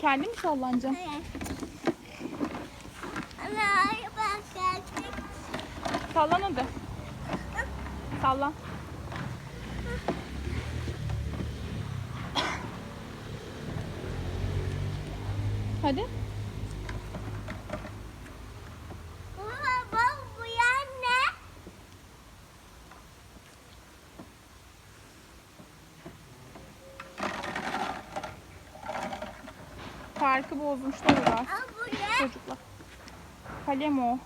Kendin mi sallanacaksın? Evet. Ana bak geldik. Sallan hadi. Sallan. Hadi. Parkı bozmuşlar ne? Çocuklar. Kalem o.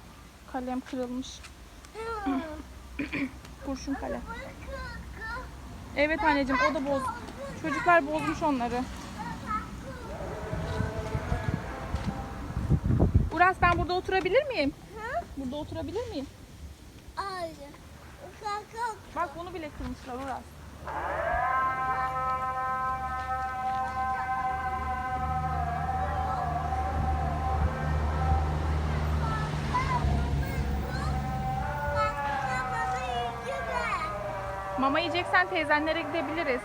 Kalem kırılmış. Hı. Kurşun kalem. Evet anneciğim o da boz. Çocuklar bozmuş onları. Uras ben burada oturabilir miyim? Hı? Burada oturabilir miyim? Hayır. Bak bunu bile kırmışlar Uras. Mama yiyeceksen teyzenlere gidebiliriz.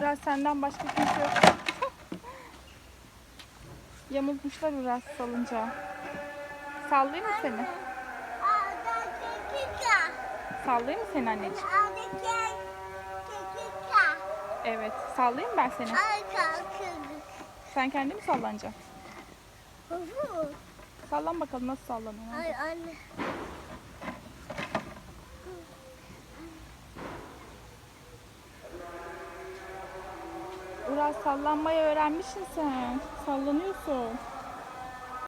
Uras senden başka kimse yok. Yamultmuşlar Uras salınca. Sallayayım mı seni? Sallayayım mı seni anneciğim? Evet. Sallayayım mı ben seni? Sen kendin mi sallanacaksın? Sallan bakalım nasıl sallanıyor. Ay anne. Uras sallanmayı öğrenmişsin sen. Sallanıyorsun.